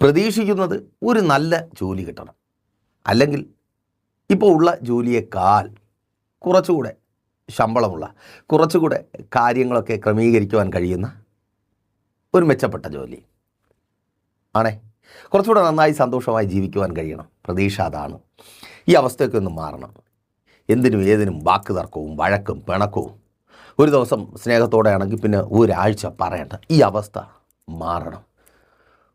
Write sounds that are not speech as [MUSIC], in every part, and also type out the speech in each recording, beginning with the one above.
പ്രതീക്ഷിക്കുന്നത് ഒരു നല്ല ജോലി കിട്ടണം. അല്ലെങ്കിൽ ഇപ്പോൾ ഉള്ള ജോലിയേക്കാൾ കുറച്ചുകൂടെ ശമ്പളമുള്ള കുറച്ചുകൂടെ കാര്യങ്ങളൊക്കെ ക്രമീകരിക്കുവാൻ കഴിയുന്ന ഒരു മെച്ചപ്പെട്ട ജോലി ആണേ. കുറച്ചുകൂടെ നന്നായി സന്തോഷമായി ജീവിക്കുവാൻ കഴിയണം. പ്രതീക്ഷ അതാണ്. ഈ അവസ്ഥയൊക്കെ ഒന്ന് മാറണം. എന്തിനും ഏതിനും വാക്ക് തർക്കവും വഴക്കും പിണക്കവും ഒരു ദിവസം സ്നേഹത്തോടെ ആണെങ്കിൽ പിന്നെ ഒരാഴ്ച പറയണ്ട ഈ അവസ്ഥ മാറണം.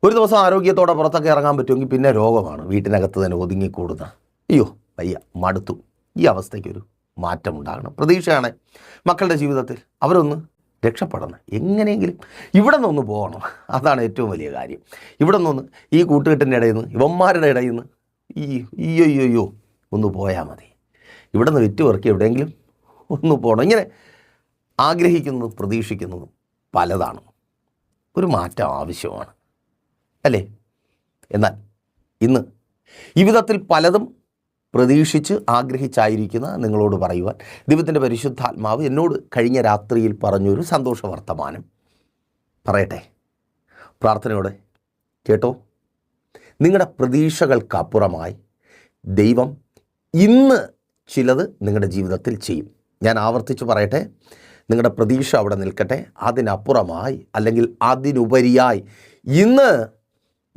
ഒരു ദിവസം ആരോഗ്യത്തോടെ പുറത്തൊക്കെ ഇറങ്ങാൻ പറ്റുമെങ്കിൽ പിന്നെ രോഗമാണ്. വീട്ടിനകത്ത് തന്നെ ഒതുങ്ങിക്കൂടുന്ന. അയ്യോ വയ്യ മടുത്തു. ഈ അവസ്ഥയ്ക്കൊരു മാറ്റം ഉണ്ടാകണം പ്രതീക്ഷയാണ് മക്കളുടെ ജീവിതത്തിൽ അവരൊന്ന് രക്ഷപ്പെടണം. എങ്ങനെയെങ്കിലും ഇവിടെ നിന്നൊന്ന് പോകണം. അതാണ് ഏറ്റവും വലിയ കാര്യം. ഇവിടെ നിന്നൊന്ന് ഈ കൂട്ടുകെട്ടിന്റെ ഇടയിൽ നിന്ന് ഇവന്മാരുടെ ഇടയിൽ നിന്ന് ഈ അയ്യോ അയ്യോ ഒന്ന് പോയാൽ മതി. ഇവിടെ നിന്ന് വിറ്റ് എവിടെയെങ്കിലും ഒന്ന് പോകണം. ഇങ്ങനെ ആഗ്രഹിക്കുന്നതും പ്രതീക്ഷിക്കുന്നതും പലതാണ്. ഒരു മാറ്റം ആവശ്യമാണ്. അല്ലേ? എന്നാൽ ഇന്ന് ഈ വിധത്തിൽ പലതും പ്രതീക്ഷിച്ച് ആഗ്രഹിച്ചായിരിക്കുന്ന നിങ്ങളോട് പറയുവാൻ ദൈവത്തിന്റെ പരിശുദ്ധാത്മാവ് എന്നോട് കഴിഞ്ഞ രാത്രിയിൽ പറഞ്ഞൊരു സന്തോഷ വർത്തമാനം. പറയട്ടെ? പ്രാർത്ഥനയോടെ കേട്ടോ? നിങ്ങളുടെ പ്രതീക്ഷകൾക്കപ്പുറമായി ദൈവം ഇന്ന് ചിലത് നിങ്ങളുടെ ജീവിതത്തിൽ ചെയ്യും. ഞാൻ ആവർത്തിച്ച് പറയട്ടെ? നിങ്ങളുടെ പ്രതീക്ഷ അവിടെ നിൽക്കട്ടെ. അതിനപ്പുറമായി അല്ലെങ്കിൽ അതിനുപരിയായി ഇന്ന്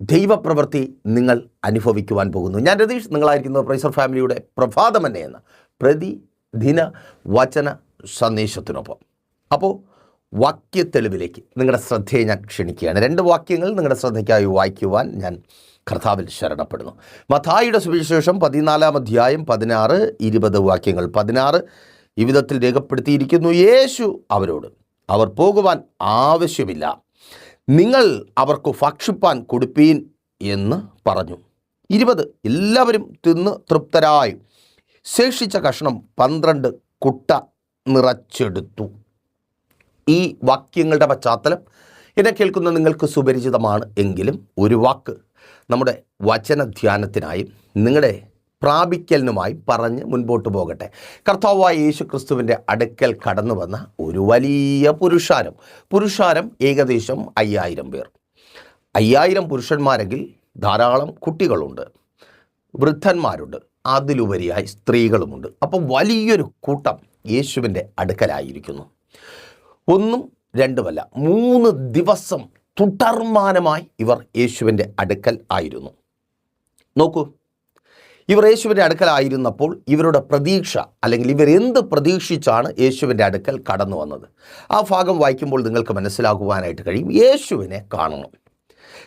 ദൈവപ്രവൃത്തി നിങ്ങൾ അനുഭവിക്കുവാൻ പോകുന്നു. ഞാൻ രതീഷ് നിങ്ങളായിരിക്കുന്നത് പ്രൈസർ ഫാമിലിയുടെ പ്രഭാതമന്നെ എന്ന പ്രതിദിന വചന സന്ദേശത്തിനൊപ്പം. അപ്പോൾ വാക്യത്തെളിവിലേക്ക് നിങ്ങളുടെ ശ്രദ്ധയെ ഞാൻ ക്ഷണിക്കുകയാണ്. രണ്ട് വാക്യങ്ങൾ നിങ്ങളുടെ ശ്രദ്ധയ്ക്കായി വായിക്കുവാൻ ഞാൻ കർത്താവിൽ ശരണപ്പെടുന്നു. മഥായിയുടെ സുവിശേഷം പതിനാലാം അധ്യായം പതിനാറ് ഇരുപത് വാക്യങ്ങൾ. പതിനാറ് ഈ വിധത്തിൽ രേഖപ്പെടുത്തിയിരിക്കുന്നു. യേശു അവരോട് അവർ പോകുവാൻ ആവശ്യമില്ല. നിങ്ങൾ അവർക്ക് ഭക്ഷിപ്പാൻ കൊടുപ്പീൻ എന്ന് പറഞ്ഞു. ഇരുപത്. എല്ലാവരും തിന്ന് തൃപ്തരായി. ശേഷിച്ച കഷ്ണം പന്ത്രണ്ട് കുട്ട നിറച്ചെടുത്തു. ഈ വാക്യങ്ങളുടെ പശ്ചാത്തലം എന്നെ കേൾക്കുന്ന നിങ്ങൾക്ക് സുപരിചിതമാണ് എങ്കിലും ഒരു വാക്ക് നമ്മുടെ വചനധ്യാനത്തിനായും നിങ്ങളുടെ പ്രാപിക്കലിനുമായി പറഞ്ഞ് മുൻപോട്ട് പോകട്ടെ. കർത്താവായ യേശു ക്രിസ്തുവിന്റെ അടുക്കൽ കടന്നു വന്ന ഒരു വലിയ പുരുഷാരം. പുരുഷാരം ഏകദേശം അയ്യായിരം പേർ. അയ്യായിരം പുരുഷന്മാരെങ്കിൽ ധാരാളം കുട്ടികളുണ്ട്. വൃദ്ധന്മാരുണ്ട്. അതിലുപരിയായി സ്ത്രീകളുമുണ്ട്. അപ്പം വലിയൊരു കൂട്ടം യേശുവിന്റെ അടുക്കലായിരിക്കുന്നു. ഒന്നും രണ്ടുമല്ല മൂന്ന് ദിവസം തുടർമാനമായി ഇവർ യേശുവിന്റെ അടുക്കൽ ആയിരുന്നു. നോക്കൂ. ഇവർ യേശുവിന്റെ അടുക്കലായിരുന്നപ്പോൾ ഇവരുടെ പ്രതീക്ഷ അല്ലെങ്കിൽ ഇവർ എന്ത് പ്രതീക്ഷിച്ചാണ് യേശുവിന്റെ അടുക്കൽ കടന്നു വന്നത്? ആ ഭാഗം വായിക്കുമ്പോൾ നിങ്ങൾക്ക് മനസ്സിലാകുവാനായിട്ട് കഴിയും. യേശുവിനെ കാണണം.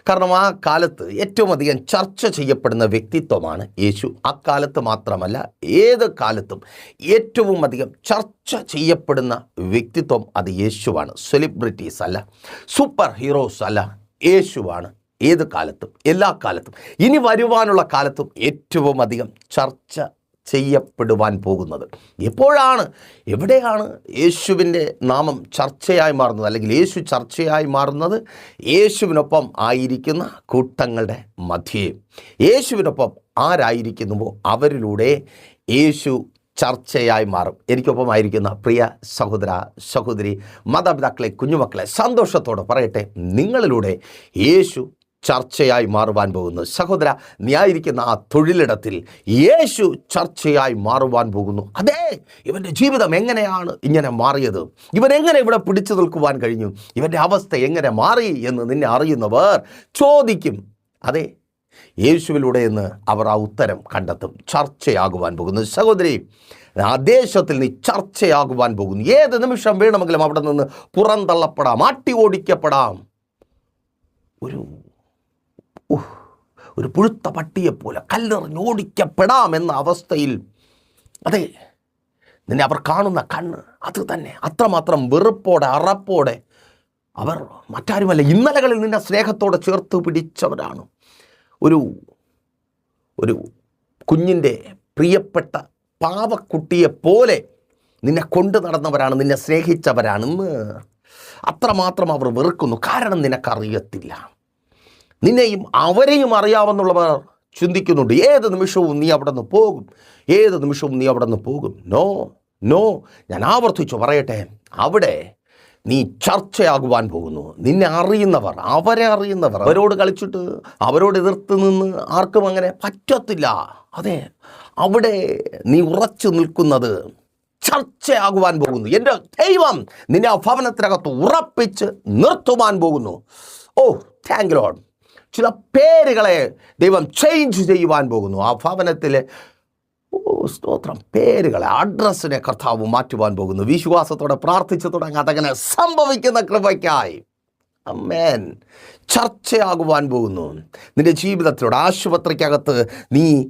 കാരണം ആ കാലത്ത് ഏറ്റവും അധികം ചർച്ച ചെയ്യപ്പെടുന്ന വ്യക്തിത്വമാണ് യേശു. അക്കാലത്ത് മാത്രമല്ല ഏത് കാലത്തും ഏറ്റവും അധികം ചർച്ച ചെയ്യപ്പെടുന്ന വ്യക്തിത്വം അത് യേശുവാണ്. സെലിബ്രിറ്റീസ് അല്ല സൂപ്പർ ഹീറോസ് അല്ല യേശുവാണ്. ഏത് കാലത്തും എല്ലാ കാലത്തും ഇനി വരുവാനുള്ള കാലത്തും ഏറ്റവും അധികം ചർച്ച ചെയ്യപ്പെടുവാൻ പോകുന്നത്. എപ്പോഴാണ് എവിടെയാണ് യേശുവിന്റെ നാമം ചർച്ചയായി മാറുന്നത്? അല്ലെങ്കിൽ യേശു ചർച്ചയായി മാറുന്നത് യേശുവിനൊപ്പം ആയിരിക്കുന്ന കൂട്ടങ്ങളുടെ മധ്യേ. യേശുവിനൊപ്പം ആരായിരിക്കുന്നുവോ അവരിലൂടെ യേശു ചർച്ചയായി മാറും. എനിക്കൊപ്പമായിരിക്കുന്ന പ്രിയ സഹോദര സഹോദരി മാതാപിതാക്കളെ കുഞ്ഞുമക്കളെ സന്തോഷത്തോടെ പറയട്ടെ നിങ്ങളിലൂടെ യേശു ചർച്ചയായി മാറുവാൻ പോകുന്നു. സഹോദര നീ ആയിരിക്കുന്ന ആ തൊഴിലിടത്തിൽ യേശു ചർച്ചയായി മാറുവാൻ പോകുന്നു. അതെ ഇവന്റെ ജീവിതം എങ്ങനെയാണ് ഇങ്ങനെ മാറിയത്? ഇവൻ എങ്ങനെ ഇവിടെ പിടിച്ചു നിൽക്കുവാൻ കഴിഞ്ഞു? ഇവന്റെ അവസ്ഥ എങ്ങനെ മാറി എന്ന് നിന്നെ അറിയുന്നവർ ചോദിക്കും. അതെ യേശുവിലൂടെ എന്ന് അവർ ആ ഉത്തരം കണ്ടെത്തും. ചർച്ചയാകുവാൻ പോകുന്നു. സഹോദരി ആ ദേശത്തിൽ നീ ചർച്ചയാകുവാൻ പോകുന്നു. ഏത് നിമിഷം വേണമെങ്കിലും അവിടെ നിന്ന് പുറന്തള്ളപ്പെടാം ആട്ടി ഓടിക്കപ്പെടാം ഒരു ഒരു പുഴുത്ത പട്ടിയെപ്പോലെ കല്ലെറിഞ്ഞ് ഓടിക്കപ്പെടാം എന്ന അവസ്ഥയിൽ. അതെ നിന്നെ അവർ കാണുന്ന കണ്ണ് അത് തന്നെ. അത്രമാത്രം വെറുപ്പോടെ അറപ്പോടെ അവർ മറ്റാരുമല്ല ഇന്നലകളിൽ നിന്നെ സ്നേഹത്തോടെ ചേർത്ത് പിടിച്ചവരാണ്. ഒരു ഒരു കുഞ്ഞിന്റെ പ്രിയപ്പെട്ട പാവക്കുട്ടിയെപ്പോലെ നിന്നെ കൊണ്ടു നടന്നവരാണ് നിന്നെ സ്നേഹിച്ചവരാണ് ഇന്ന് അത്രമാത്രം അവർ വെറുക്കുന്നു. കാരണം നിനക്കറിയത്തില്ല. നിന്നെയും അവരെയും അറിയാമെന്നുള്ളവർ ചിന്തിക്കുന്നുണ്ട്. ഏത് നിമിഷവും നീ അവിടെ നിന്ന് പോകും. ഏത് നിമിഷവും നീ അവിടെ നിന്ന് പോകും. No no. ഞാൻ ആവർത്തിച്ചു പറയട്ടെ. അവിടെ നീ ചർച്ചയാകുവാൻ പോകുന്നു. നിന്നെ അറിയുന്നവർ അവരെ അറിയുന്നവർ. അവരോട് കളിച്ചിട്ട് അവരോട് എതിർത്ത് നിന്ന് ആർക്കും അങ്ങനെ പറ്റത്തില്ല. അതെ അവിടെ നീ ഉറച്ചു നിൽക്കുന്നത് ചർച്ചയാകുവാൻ പോകുന്നു. എന്റെ ദൈവം നിന്നെ ആ ഭവനത്തിനകത്ത് ഉറപ്പിച്ച് നിർത്തുവാൻ പോകുന്നു. ഓ താങ്ക് ലോഡ് ചില പേരുകളെ ദൈവം ചേഞ്ച് ചെയ്യുവാൻ പോകുന്നു. ആ ഭവനത്തിലെ ഓ സ്തോത്രം. പേരുകളെ അഡ്രസ്സിനെ കർത്താവ് മാറ്റുവാൻ പോകുന്നു. വിശ്വാസത്തോടെ പ്രാർത്ഥിച്ചു തുടങ്ങി അതങ്ങനെ സംഭവിക്കുന്ന കൃപയ്ക്കായി. അമ്മേൻ ചർച്ചയാകുവാൻ പോകുന്നു. നിന്റെ ജീവിതത്തിലൂടെ ആശുപത്രിക്കകത്ത് നീ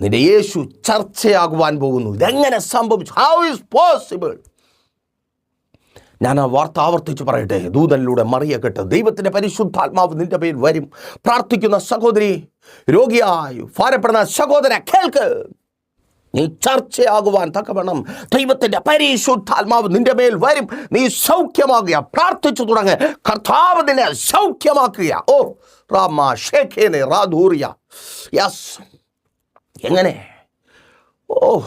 നിന്റെ യേശു ചർച്ചയാകുവാൻ പോകുന്നു. ഇതെങ്ങനെ സംഭവിച്ചു? ഹൗ ഇസ് പോസിബിൾ ഞാൻ ആ വാർത്ത ആവർത്തിച്ച് പറയട്ടെ. ദൂതനിലൂടെ മറിയ കെട്ട് ദൈവത്തിന്റെ പരിശുദ്ധാത്മാവ് നിന്റെ പേരിൽ വരും. പ്രാർത്ഥിക്കുന്ന സഹോദരി രോഗിയായി ഭാരപ്പെടുന്ന സഹോദര കേൾക്ക്. നീ ചർച്ചയാകുവാൻ തക്കവണ്ണം ദൈവത്തിന്റെ പരിശുദ്ധാത്മാവ് നിന്റെ മേൽ വരും. നീ സൗഖ്യമാകുക. പ്രാർത്ഥിച്ചു തുടങ്ങുക കർത്താവ് നിന്നെ സൗഖ്യമാക്കുക. ഓ റാമ ഷേഖേനെ റാധൂറിയ യസ്. എങ്ങനെ? ഓ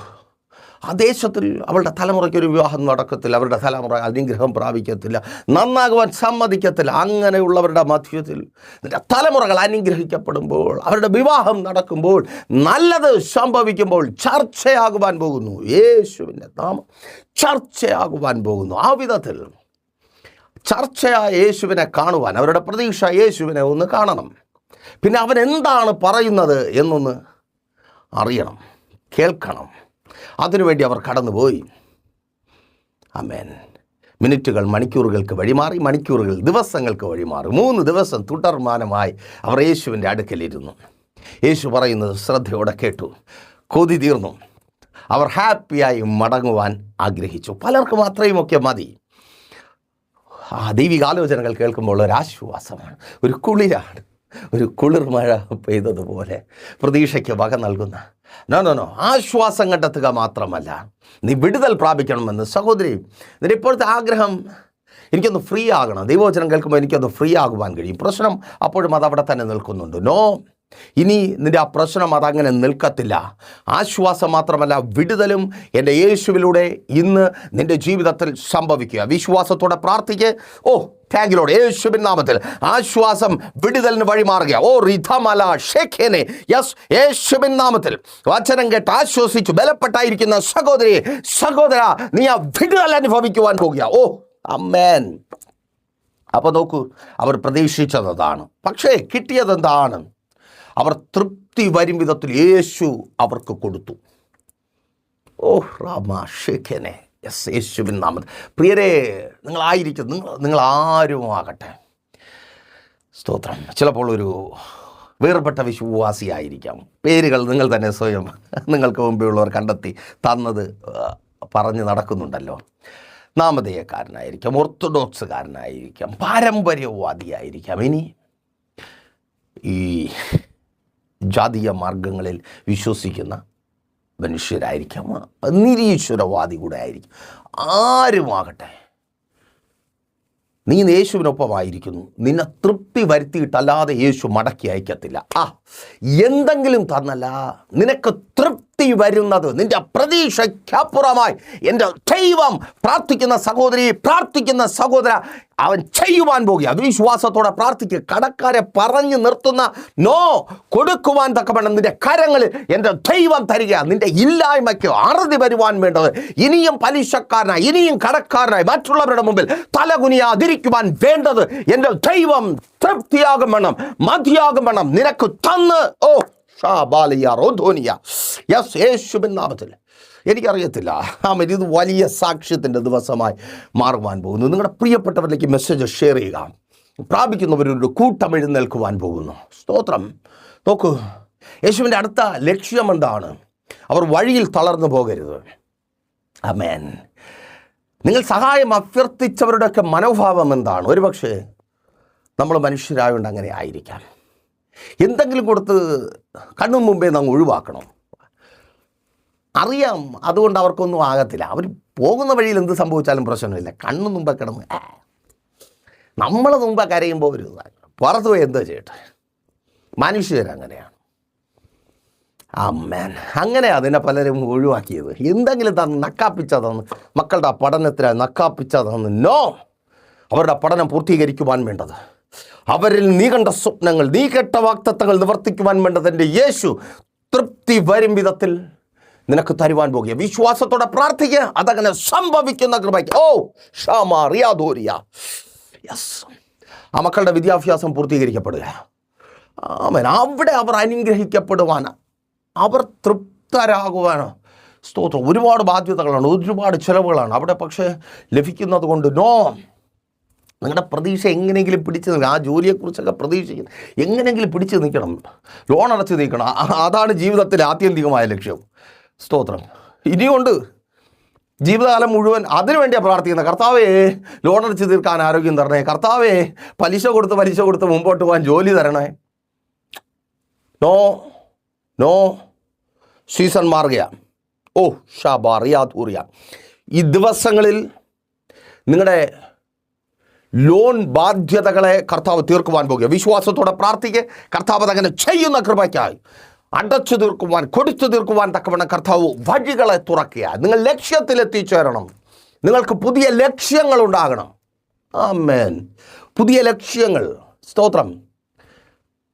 ആ ദേശത്തിൽ അവളുടെ തലമുറയ്ക്ക് ഒരു വിവാഹം നടക്കത്തില്ല. അവരുടെ തലമുറ അനുഗ്രഹം പ്രാപിക്കത്തില്ല. നന്നാകുവാൻ സമ്മതിക്കത്തില്ല. അങ്ങനെയുള്ളവരുടെ മധ്യത്തിൽ തലമുറകൾ അനുഗ്രഹിക്കപ്പെടുമ്പോൾ അവരുടെ വിവാഹം നടക്കുമ്പോൾ നല്ലത് സംഭവിക്കുമ്പോൾ ചർച്ചയാകുവാൻ പോകുന്നു. യേശുവിന്റെ നാമം ചർച്ചയാകുവാൻ പോകുന്നു. ആ വിധത്തിൽ ചർച്ചയായ യേശുവിനെ കാണുവാൻ അവരുടെ പ്രതീക്ഷ യേശുവിനെ ഒന്ന് കാണണം. പിന്നെ അവൻ എന്താണ് പറയുന്നത് എന്നൊന്ന് അറിയണം കേൾക്കണം. അതിനുവേണ്ടി അവർ കടന്നുപോയി. അമേൻ മിനിറ്റുകൾ മണിക്കൂറുകൾക്ക് വഴിമാറി മണിക്കൂറുകൾ ദിവസങ്ങൾക്ക് വഴിമാറി. മൂന്ന് ദിവസം തുടർമാനമായി അവർ യേശുവിന്റെ അടുക്കലിരുന്നു. യേശു പറയുന്നത് ശ്രദ്ധയോടെ കേട്ടു. കൊതി തീർന്നു. അവർ ഹാപ്പിയായി മടങ്ങുവാൻ ആഗ്രഹിച്ചു. പലർക്കും അത്രയുമൊക്കെ മതി. ആ ദൈവികാലോചനകൾ കേൾക്കുമ്പോൾ ഒരു ആശ്വാസമാണ്. ഒരു കുളിരാണ്. ഒരു കുളിർ മഴ പെയ്തതുപോലെ പ്രതീക്ഷയ്ക്ക് വക നൽകുന്ന. നോ നോ നോ ആശ്വാസം കണ്ടെത്തുക മാത്രമല്ല നീ വിടുതൽ പ്രാപിക്കണമെന്ന് സഹോദരി നിന്റെ ഇപ്പോഴത്തെ ആഗ്രഹം എനിക്കൊന്ന് ഫ്രീ ആകണം. ദൈവവചനം കേൾക്കുമ്പോൾ എനിക്കൊന്ന് ഫ്രീ ആകുവാൻ കഴിയും. പ്രശ്നം അപ്പോഴും അത് അവിടെ തന്നെ നിൽക്കുന്നുണ്ട്. നോ ഇനി നിന്റെ ആ പ്രശ്നം അതങ്ങനെ നിൽക്കത്തില്ല. ആശ്വാസം മാത്രമല്ല വിടുതലും എന്റെ യേശുവിലൂടെ ഇന്ന് നിന്റെ ജീവിതത്തിൽ സംഭവിക്കുക. വിശ്വാസത്തോടെ പ്രാർത്ഥിക്കുക ഓ താങ്കിലോട് യേശുബിൻ നാമത്തിൽ ആശ്വാസം വിടുതലിന് വഴിമാറുക ഓ റിഥമല ഷെഖേനെ യസ് യേശുബിൻ നാമത്തിൽ. വചനം കേട്ട് ആശ്വസിച്ചു ബലപ്പെട്ടായിരിക്കുന്ന സഹോദരി സഹോദര നീ ആ വിടുതൽ അനുഭവിക്കുവാൻ പോകുക ഓ അമ്മേൻ. അപ്പോൾ നോക്കൂ അവർ പ്രതീക്ഷിച്ചതാണ് പക്ഷേ കിട്ടിയതെന്താണ്? അവർ തൃപ്തി വരും വിധത്തിൽ യേശു അവർക്ക് കൊടുത്തു. ഓ റാമ ഷേഖനെ യെസ് യേശുവിൻ നാമത്തിൽ. പ്രിയരെ നിങ്ങളായിരിക്കും നിങ്ങൾ നിങ്ങൾ ആരും ആകട്ടെ. സ്തോത്രം. ചിലപ്പോൾ ഒരു വേർപെട്ട വിശ്വാസിയായിരിക്കാം. പേരുകൾ നിങ്ങൾ തന്നെ സ്വയം നിങ്ങൾക്ക് മുമ്പേ ഉള്ളവർ കണ്ടെത്തി തന്നത് പറഞ്ഞ് നടക്കുന്നുണ്ടല്ലോ. നാമധേയക്കാരനായിരിക്കാം ഓർത്തഡോക്സുകാരനായിരിക്കാം പാരമ്പര്യവാദിയായിരിക്കാം. ഇനി ഈ ജാതീയ മാർഗങ്ങളിൽ വിശ്വസിക്കുന്ന മനുഷ്യരായിരിക്കാം. നിരീശ്വരവാദി കൂടെ ആയിരിക്കും. ആരുമാകട്ടെ? നീ യേശുവിനൊപ്പമായിരിക്കുന്നു. നിന്നെ തൃപ്തി വരുത്തിയിട്ടല്ലാതെ യേശു മടക്കി അയക്കത്തില്ല. ആ എന്തെങ്കിലും തന്നല്ല. നിനക്ക് തൃപ്തി വരുന്നത്. നിന്റെ പ്രതീക്ഷയ്ക്കപ്പുറമായി. എന്റെ ദൈവം പ്രാർത്ഥിക്കുന്ന സഹോദരി പ്രാർത്ഥിക്കുന്ന സഹോദര അവൻ ചെയ്യുവാൻ പോകുക. വിശ്വാസത്തോടെ പ്രാർത്ഥിക്കുക. കടക്കാരെ പറഞ്ഞു നിർത്തുന്ന നോ കൊടുക്കുവാൻ തക്കവണ്ണം നിന്റെ കരങ്ങളിൽ എന്റെ ദൈവം തരിക. നിന്റെ ഇല്ലായ്മയ്ക്ക് അറുതി വരുവാൻ വേണ്ടത് ഇനിയും പലിശക്കാരനായി ഇനിയും കടക്കാരനായി മറ്റുള്ളവരുടെ മുമ്പിൽ തലകുനിയാതിരിക്കുവാൻ വേണ്ടത് എന്റെ ദൈവം തൃപ്തിയാകും വേണം മതിയാകും വേണം. നിനക്ക് തന്ന് ഓ ഷാബാലിയ യസ് നാമത്തിൽ. എനിക്കറിയത്തില്ല. ആമൻ ഇത് വലിയ സാക്ഷ്യത്തിന്റെ ദിവസമായി മാറുവാൻ പോകുന്നു. നിങ്ങളുടെ പ്രിയപ്പെട്ടവരിലേക്ക് മെസ്സേജ് ഷെയർ ചെയ്യുക. പ്രാപിക്കുന്നവരൊരു കൂട്ടം എഴുന്നേൽക്കുവാൻ പോകുന്നു. സ്തോത്രം. നോക്കൂ യേശുവിന്റെ അടുത്ത ലക്ഷ്യം എന്താണ്? അവർ വഴിയിൽ തളർന്നു പോകരുത്. അമേൻ നിങ്ങൾ സഹായം അഭ്യർത്ഥിച്ചവരുടെയൊക്കെ മനോഭാവം എന്താണ്? ഒരുപക്ഷെ നമ്മൾ മനുഷ്യരായതുകൊണ്ട് അങ്ങനെ ആയിരിക്കാം. എന്തെങ്കിലും കൊടുത്ത് കണ്ണു മുമ്പേ നാം ഒഴിവാക്കണം. അറിയാം അതുകൊണ്ട് അവർക്കൊന്നും ആകത്തില്ല. അവർ പോകുന്ന വഴിയിൽ എന്ത് സംഭവിച്ചാലും പ്രശ്നമില്ല. കണ്ണു മുമ്പേ കിടന്ന് നമ്മളെ മുമ്പ് കരയുമ്പോൾ ഒരു. പുറത്ത് പോയി എന്താ ചെയ്യട്ടെ? മനുഷ്യരങ്ങനെയാണ് അമ്മേൻ. അങ്ങനെ അതിനെ പലരും ഒഴിവാക്കിയത്. എന്തെങ്കിലും തന്ന് നക്കാപ്പിച്ചതെന്ന് മക്കളുടെ പഠനത്തിന് നക്കാപ്പിച്ചതെന്ന് നോ! അവരുടെ പഠനം പൂർത്തീകരിക്കുവാൻ വേണ്ടത്. അവരിൽ നീ കണ്ട സ്വപ്നങ്ങൾ നീ കേട്ട വാക്തത്വങ്ങൾ നിവർത്തിക്കുവാൻ വേണ്ടത് എന്റെ യേശു തൃപ്തി വരും വിധത്തിൽ നിനക്ക് തരുവാൻ പോകുക. വിശ്വാസത്തോടെ പ്രാർത്ഥിക്കുക. അതങ്ങനെ സംഭവിക്കുന്ന കൃപയ്ക്ക്. ഓ ഷാമ റിയാദോരിയ. യെസ് ആ മക്കളുടെ വിദ്യാഭ്യാസം പൂർത്തീകരിക്കപ്പെടുക. ആമേൻ. അവിടെ അവർ അനുഗ്രഹിക്കപ്പെടുവാൻ അവർ തൃപ്തരാകുവാനോ സ്തോത്രം. ഒരുപാട് ബാധ്യതകളാണ് ഒരുപാട് ചിലവുകളാണ്. അവിടെ പക്ഷേ ലഭിക്കുന്നത് കൊണ്ട് നോ. നിങ്ങളുടെ പ്രതീക്ഷ എങ്ങനെയെങ്കിലും പിടിച്ച് നിൽക്കണം. ആ ജോലിയെക്കുറിച്ചൊക്കെ പ്രതീക്ഷിക്കുന്നു. എങ്ങനെയെങ്കിലും പിടിച്ച് നിൽക്കണം. ലോൺ അടച്ച് നിൽക്കണം. അതാണ് ജീവിതത്തിലെ ആത്യന്തികമായ ലക്ഷ്യം. സ്തോത്രം. ഇനിയുണ്ട്. ജീവിതകാലം മുഴുവൻ അതിനു വേണ്ടിയാണ് പ്രാർത്ഥിക്കുന്നത്. കർത്താവേ ലോൺ അടച്ച് തീർക്കാൻ ആരോഗ്യം തരണേ. കർത്താവേ പലിശ കൊടുത്ത് പലിശ കൊടുത്ത് മുമ്പോട്ട് പോകാൻ ജോലി തരണേ. No no. സീസൺ മാറുകയാ ഓ ഷാബാറിയാ തൂറിയ ഈ ദിവസങ്ങളിൽ നിങ്ങളുടെ ലോൺ ബാധ്യതകളെ കർത്താവ് തീർക്കുവാൻ പോകുക. വിശ്വാസത്തോടെ പ്രാർത്ഥിക്കുക. കർത്താവ് അതങ്ങനെ ചെയ്യുന്ന കൃപയ്ക്കായി. അടച്ചു തീർക്കുവാൻ കൊടുത്തു തീർക്കുവാൻ തക്കവണ്ണം കർത്താവ് വഴികളെ തുറക്കുക. നിങ്ങൾ ലക്ഷ്യത്തിൽ എത്തിച്ചേരണം. നിങ്ങൾക്ക് പുതിയ ലക്ഷ്യങ്ങൾ ഉണ്ടാകണം. ആമേൻ. പുതിയ ലക്ഷ്യങ്ങൾ. സ്തോത്രം.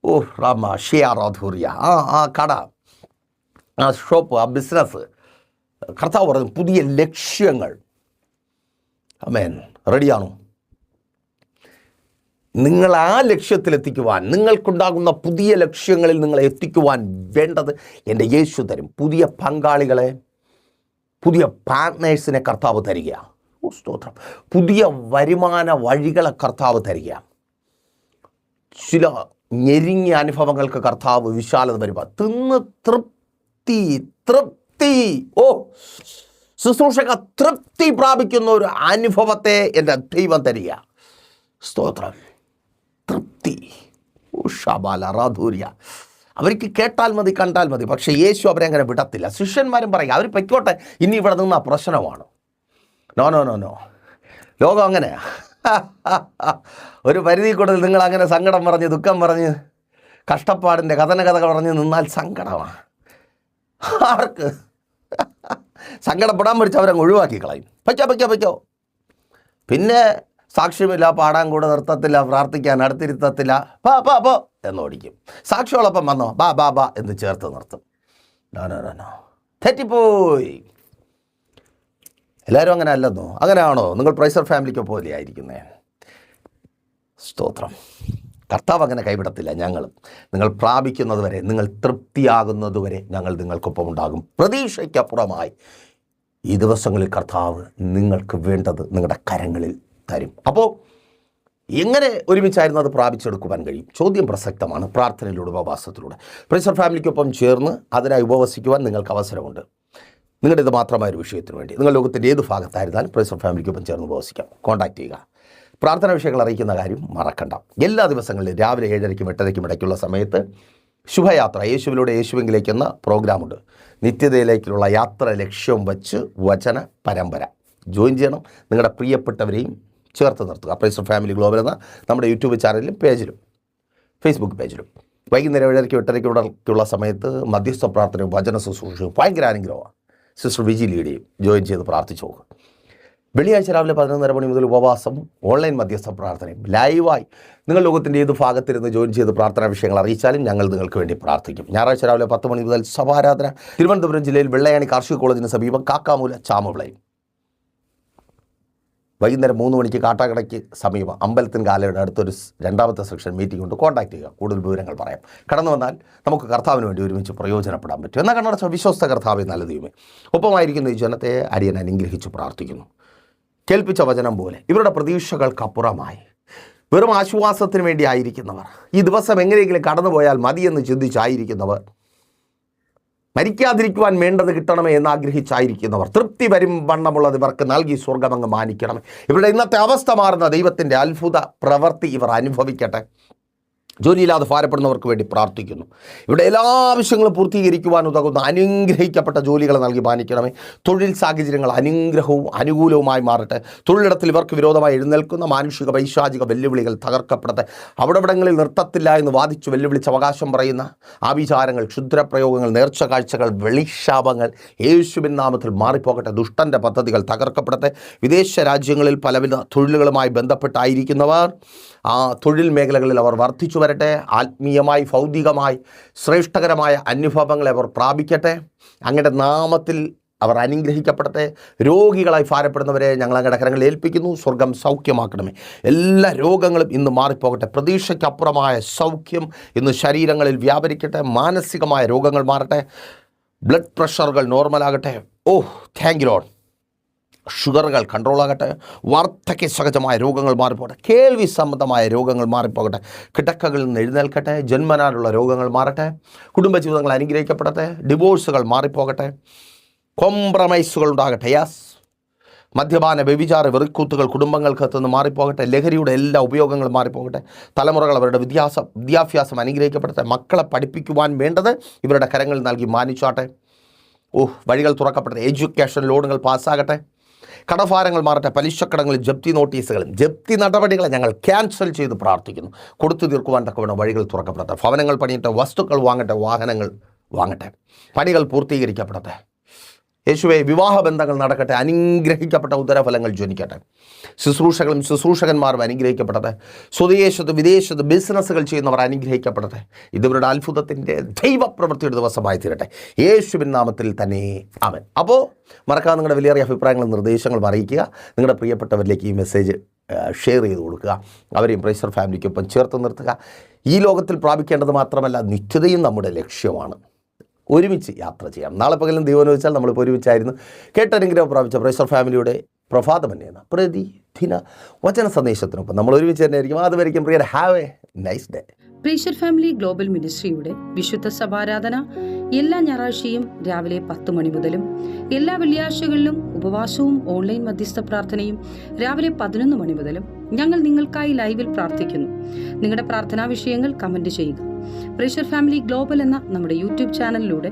ഓ റാമ ഷിയാറാധൂറിയ. ആ ആ കട ആ ഷോപ്പ് ആ ബിസിനസ്. കർത്താവ് പറഞ്ഞു പുതിയ ലക്ഷ്യങ്ങൾ. അമേൻ റെഡിയാണോ? നിങ്ങൾ ആ ലക്ഷ്യത്തിലെത്തിക്കുവാൻ നിങ്ങൾക്കുണ്ടാകുന്ന പുതിയ ലക്ഷ്യങ്ങളിൽ നിങ്ങളെ എത്തിക്കുവാൻ വേണ്ടത് എന്റെ യേശു തരും. പുതിയ പങ്കാളികളെ പുതിയ പാർട്ട്നേഴ്സിനെ കർത്താവ് തരിക. സ്തോത്രം. പുതിയ വരുമാന വഴികളെ കർത്താവ് തരിക. ചില ഞെരിങ്ങിയ അനുഭവങ്ങൾക്ക് കർത്താവ് വിശാലത വരുമ്പോൾ തിന്ന് തൃപ്തി തൃപ്തി. ഓ ശുശ്രൂഷക തൃപ്തി പ്രാപിക്കുന്ന ഒരു അനുഭവത്തെ എന്റെ ദൈവം തരിക. സ്തോത്രം. തൃപ്തി. ഉഷാബാല റാധൂര്യ അവർക്ക് കേട്ടാൽ മതി കണ്ടാൽ മതി. പക്ഷേ യേശു അവരെ അങ്ങനെ വിടത്തില്ല. ശിഷ്യന്മാരും പറയും അവർ പൊയ്ക്കോട്ടെ ഇനി ഇവിടെ നിന്ന പ്രശ്നമാണ്? No no no no. ലോകം അങ്ങനെ [LAUGHS] ഒരു പരിധി കൂടുതൽ നിങ്ങൾ അങ്ങനെ സങ്കടം പറഞ്ഞ് ദുഃഖം പറഞ്ഞ് കഷ്ടപ്പാടിന്റെ കഥന കഥ പറഞ്ഞ് നിന്നാൽ സങ്കടമാണ് ആർക്ക്? [LAUGHS] സങ്കടപ്പെടാൻ പഠിച്ച് അവരങ്ങ് ഒഴിവാക്കി കളയും. പറ്റോ പറ്റോ പറ്റോ പിന്നെ സാക്ഷ്യമില്ല പാടാൻ കൂടെ നിർത്തത്തില്ല പ്രാർത്ഥിക്കാൻ അടുത്തിരുത്തത്തില്ല. പാ പാ പോ എന്ന് ഓടിക്കും. സാക്ഷിയോടൊപ്പം വന്നോ? ബാ ബാ ബാ എന്ന് ചേർത്ത് നിർത്തും. തെറ്റിപ്പോയി. എല്ലാവരും അങ്ങനെ അല്ലെന്നോ? അങ്ങനെയാണോ? നിങ്ങൾ പ്രൈസർ ഫാമിലിക്ക് പോലെ ആയിരിക്കുന്നേ? സ്തോത്രം. കർത്താവ് അങ്ങനെ കൈവിടത്തില്ല ഞങ്ങളും നിങ്ങൾ പ്രാപിക്കുന്നത് വരെ നിങ്ങൾ തൃപ്തിയാകുന്നത് വരെ ഞങ്ങൾ നിങ്ങൾക്കൊപ്പം ഉണ്ടാകും. പ്രതീക്ഷയ്ക്കപ്പുറമായി ഈ ദിവസങ്ങളിൽ കർത്താവ് നിങ്ങൾക്ക് വേണ്ടത് നിങ്ങളുടെ കരങ്ങളിൽ തരും അപ്പോൾ എങ്ങനെ ഒരുമിച്ചായിരുന്നു അത് പ്രാപിച്ചെടുക്കുവാൻ കഴിയും? ചോദ്യം പ്രസക്തമാണ്. പ്രാർത്ഥനയിലൂടെ ഉപവാസത്തിലൂടെ. പ്രൈസർ ഫാമിലിക്കൊപ്പം ചേർന്ന് അതിനായി ഉപവസിക്കുവാൻ നിങ്ങൾക്ക് അവസരമുണ്ട്. നിങ്ങളുടെ ഇത് മാത്രമായ ഒരു വിഷയത്തിന് വേണ്ടി. നിങ്ങൾ ലോകത്തിന്റെ ഏത് ഭാഗത്തായിരുന്നാലും പ്രൈസർ ഫാമിലിക്കൊപ്പം ചേർന്ന് ഉപവസിക്കാം. കോൺടാക്ട് ചെയ്യുക. പ്രാർത്ഥന വിഷയങ്ങൾ അറിയിക്കുന്ന കാര്യം മറക്കണ്ട. എല്ലാ ദിവസങ്ങളിലും രാവിലെ ഏഴരയ്ക്കും എട്ടരയ്ക്കും ഇടയ്ക്കുള്ള സമയത്ത് ശുഭയാത്ര. യേശുവിലൂടെ യേശുവിങ്കിലേക്ക് എന്ന പ്രോഗ്രാമുണ്ട്. നിത്യതയിലേക്കുള്ള യാത്ര ലക്ഷ്യം വച്ച് വചന പരമ്പര. ജോയിൻ ചെയ്യണം. നിങ്ങളുടെ പ്രിയപ്പെട്ടവരെയും ചേർത്ത് നിർത്തുക. പ്രൈസർ ഫാമിലി ഗ്ലോബൽ എന്ന നമ്മുടെ യൂട്യൂബ് ചാനലിലും പേജിലും ഫേസ്ബുക്ക് പേജിലും വൈകുന്നേരം ഏഴരയ്ക്ക് എട്ടരയ്ക്ക് ഇടയ്ക്കുള്ള സമയത്ത് മധ്യസ്ഥ പ്രാർത്ഥനയും വചന ശുശ്രൂഷയും ഭയങ്കര അനുഗ്രഹമാണ്. സിസ്റ്റർ വിജി ലീഡിയും ജോയിൻ ചെയ്ത് പ്രാർത്ഥിച്ചു നോക്കുക വെള്ളിയാഴ്ച രാവിലെ പതിനൊന്നര മണി മുതൽ ഉപവാസം ഓൺലൈൻ മധ്യസ്ഥ പ്രാർത്ഥനയും ലൈവായി നിങ്ങൾ ലോകത്തിന്റെ ഏത് ഭാഗത്തിരുന്ന് ജോയിൻ ചെയ്ത് പ്രാർത്ഥനാ വിഷയങ്ങൾ അറിയിച്ചാലും ഞങ്ങൾ നിങ്ങൾക്ക് വേണ്ടി പ്രാർത്ഥിക്കും. ഞായറാഴ്ച രാവിലെ പത്ത് മണി മുതൽ സഭാരാധന. തിരുവനന്തപുരം ജില്ലയിൽ വെള്ളയാണി കാർഷിക കോളേജിന് സമീപം കാക്കാമൂല ചാമുവിളയും. വൈകുന്നേരം മൂന്ന് മണിക്ക് കാട്ടാക്കടയ്ക്ക് സമീപം അമ്പലത്തിന് കാലയുടെ അടുത്തൊരു രണ്ടാമത്തെ സെക്ഷൻ മീറ്റിംഗ് ഉണ്ട്. കോൺടാക്ട് ചെയ്യുക. കൂടുതൽ വിവരങ്ങൾ പറയാം. കടന്നു വന്നാൽ നമുക്ക് കർത്താവിന് വേണ്ടി ഒരുമിച്ച് പ്രയോജനപ്പെടാൻ പറ്റും. എന്നാൽ കണ്ണടച്ച വിശ്വസ്ത കർത്താവ് നല്ല ദൈവമേ. ഒപ്പമായിരിക്കുന്ന ഈ ജനത്തെ അടിയൻ അനുഗ്രഹിച്ച് പ്രാർത്ഥിക്കുന്നു. കേൾപ്പിച്ച വചനം പോലെ ഇവരുടെ പ്രതീക്ഷകൾക്കപ്പുറമായി. വെറും ആശ്വാസത്തിന് വേണ്ടി ആയിരിക്കുന്നവർ ഈ ദിവസം എങ്ങനെയെങ്കിലും കടന്നുപോയാൽ മതിയെന്ന് ചിന്തിച്ചായിരിക്കുന്നവർ മരിക്കാതിരിക്കുവാൻ വേണ്ടത് കിട്ടണമേ എന്ന് ആഗ്രഹിച്ചായിരിക്കുന്നവർ. തൃപ്തി വരും വണ്ണമുള്ളത് ഇവർക്ക് നൽകി സ്വർഗമങ്ങ് മാനിക്കണമേ ഇവരുടെ ഇന്നത്തെ അവസ്ഥ മാറുന്ന ദൈവത്തിന്റെ അത്ഭുത പ്രവൃത്തി ഇവർ അനുഭവിക്കട്ടെ. ജോലിയില്ലാതെ ഭാരപ്പെടുന്നവർക്ക് വേണ്ടി പ്രാർത്ഥിക്കുന്നു. ഇവിടെ എല്ലാ ആവശ്യങ്ങളും പൂർത്തീകരിക്കുവാൻ ഉതകുന്ന അനുഗ്രഹിക്കപ്പെട്ട ജോലികൾ നൽകി മാനിക്കണമേ. തൊഴിൽ സാഹചര്യങ്ങൾ അനുഗ്രഹവും അനുകൂലവുമായി മാറട്ടെ. തൊഴിലിടത്തിൽ ഇവർക്ക് വിരോധമായി എഴുന്നേൽക്കുന്ന മാനുഷിക വൈശാചിക വെല്ലുവിളികൾ തകർക്കപ്പെടട്ടെ. അവിടെവിടങ്ങളിൽ നിർത്തത്തില്ല എന്ന് വാദിച്ച് വെല്ലുവിളിച്ച് അവകാശം പറയുന്ന ആവിചാരങ്ങൾ ക്ഷുദ്രപ്രയോഗങ്ങൾ നേർച്ച കാഴ്ചകൾ വെളിശാപങ്ങൾ യേശുവിൻ നാമത്തിൽ മാറിപ്പോകട്ടെ. ദുഷ്ടന്റെ പദ്ധതികൾ തകർക്കപ്പെടട്ടെ. വിദേശ രാജ്യങ്ങളിൽ പലവിധ തൊഴിലുകളുമായി ബന്ധപ്പെട്ടായിരിക്കുന്നവർ ആ തൊഴിൽ മേഖലകളിൽ അവർ വർദ്ധിച്ചു വരട്ടെ. ആത്മീയമായി ഭൗതികമായി ശ്രേഷ്ഠകരമായ അനുഭവങ്ങളെ അവർ പ്രാപിക്കട്ടെ. അങ്ങയുടെ നാമത്തിൽ അവർ അനുഗ്രഹിക്കപ്പെടട്ടെ. രോഗികളായി ഭാരപ്പെടുന്നവരെ ഞങ്ങൾ അങ്ങയുടെ കരങ്ങളിൽ ഏൽപ്പിക്കുന്നു. സ്വർഗം സൗഖ്യമാക്കണമേ. എല്ലാ രോഗങ്ങളും ഇന്ന് മാറിപ്പോകട്ടെ. പ്രതീക്ഷയ്ക്കപ്പുറമായ സൗഖ്യം ഇന്ന് ശരീരങ്ങളിൽ വ്യാപരിക്കട്ടെ. മാനസികമായ രോഗങ്ങൾ മാറട്ടെ. ബ്ലഡ് പ്രഷറുകൾ നോർമലാകട്ടെ. ഓ താങ്ക് യു ലോഡ് ഷുഗറുകൾ കൺട്രോൾ ആകട്ടെ വാർദ്ധക്യ സഹജമായ രോഗങ്ങൾ മാറിപ്പോകട്ടെ കേൾവി സംബന്ധമായ രോഗങ്ങൾ മാറിപ്പോകട്ടെ കിടക്കകളിൽ നിന്ന് എഴുന്നേൽക്കട്ടെ ജന്മനാലുള്ള രോഗങ്ങൾ മാറട്ടെ കുടുംബജീവിതങ്ങൾ അനുഗ്രഹിക്കപ്പെടട്ടെ ഡിവോഴ്സുകൾ മാറിപ്പോകട്ടെ കോംപ്രമൈസുകൾ ഉണ്ടാകട്ടെ. യാസ് മദ്യപാന വ്യഭിചാര വെറിക്കൂത്തുകൾ കുടുംബങ്ങൾക്ക് നിന്ന് മാറിപ്പോകട്ടെ ലഹരിയുടെ എല്ലാ ഉപയോഗങ്ങളും മാറിപ്പോകട്ടെ തലമുറകൾ അവരുടെ വിദ്യാസ വിദ്യാഭ്യാസം അനുഗ്രഹിക്കപ്പെടട്ടെ മക്കളെ പഠിപ്പിക്കുവാൻ വേണ്ടത് ഇവരുടെ കരങ്ങളിൽ നൽകി മാനിച്ചാട്ടെ. ഓഹ് വഴികൾ തുറക്കപ്പെടട്ടെ എഡ്യൂക്കേഷൻ ലോണുകൾ പാസ്സാകട്ടെ. കടഭാരങ്ങൾ മാറട്ടെ പലിശക്കടങ്ങളും ജപ്തി നോട്ടീസുകളും ജപ്തി നടപടികളെ ഞങ്ങൾ ക്യാൻസൽ ചെയ്ത് പ്രാർത്ഥിക്കുന്നു. കൊടുത്തു തീർക്കുവാൻ തക്കവണ്ണം വഴികൾ തുറക്കപ്പെടട്ടെ. ഭവനങ്ങൾ പണിയട്ടെ വസ്തുക്കൾ വാങ്ങട്ടെ വാഹനങ്ങൾ വാങ്ങട്ടെ. പണികൾ പൂർത്തീകരിക്കപ്പെടട്ടെ. യേശുവെ വിവാഹബന്ധങ്ങൾ നടക്കട്ടെ. അനുഗ്രഹിക്കപ്പെട്ട ഉത്തരഫലങ്ങൾ ജ്വനിക്കട്ടെ ശുശ്രൂഷകളും ശുശ്രൂഷകന്മാരും അനുഗ്രഹിക്കപ്പെടട്ടെ. സ്വദേശത്ത് വിദേശത്ത് ബിസിനസ്സുകൾ ചെയ്യുന്നവർ അനുഗ്രഹിക്കപ്പെടട്ടെ. ഇതിവരുടെ അത്ഭുതത്തിന്റെ ദൈവപ്രവൃത്തിയുടെ ദിവസമായി തീരട്ടെ. യേശുവിൻ നാമത്തിൽ തന്നെ. അവൻ അപ്പോൾ മറക്കാതെ നിങ്ങളുടെ വിലയേറിയ അഭിപ്രായങ്ങളും നിർദ്ദേശങ്ങളും അറിയിക്കുക. നിങ്ങളുടെ പ്രിയപ്പെട്ടവരിലേക്ക് ഈ മെസ്സേജ് ഷെയർ ചെയ്ത് കൊടുക്കുക. അവരെയും പ്രൈസർ ഫാമിലിക്കൊപ്പം ചേർത്ത് നിർത്തുക. ഈ ലോകത്തിൽ പ്രാപിക്കേണ്ടത് മാത്രമല്ല നിത്യതയും നമ്മുടെ ലക്ഷ്യമാണ്. ഒരുമിച്ച് യാത്ര ചെയ്യാം. നാളെ പകലും ദൈവം വെച്ചാൽ നമ്മളിപ്പോൾ ഒരുമിച്ചായിരുന്നു. കേട്ടനുഗ്രഹം പ്രാപിച്ച പ്രൈസർ ഫാമിലിയുടെ പ്രഭാതം തന്നെയാണ്. പ്രതിദിന വചന സന്ദേശത്തിനൊപ്പം നമ്മൾ ഒരുമിച്ച് തന്നെ ആയിരിക്കും അതുവരെയും prior have a nice day pressure family global മിനിസ്ട്രിയുടെ വിശുദ്ധ സഭാരാധന എല്ലാ ഞായറാഴ്ചയും രാവിലെ പത്ത് മണി മുതലും എല്ലാ വെള്ളിയാഴ്ചകളിലും ഉപവാസവും ഓൺലൈൻ മധ്യസ്ഥ പ്രാർത്ഥനയും രാവിലെ പതിനൊന്ന് മണി മുതലും ഞങ്ങൾ നിങ്ങൾക്കായി ലൈവിൽ പ്രാർത്ഥിക്കുന്നു. നിങ്ങളുടെ പ്രാർത്ഥനാ വിഷയങ്ങൾ കമന്റ് ചെയ്യുക. പ്രഷർ ഫാമിലി ഗ്ലോബൽ എന്ന നമ്മുടെ യൂട്യൂബ് ചാനലിലൂടെ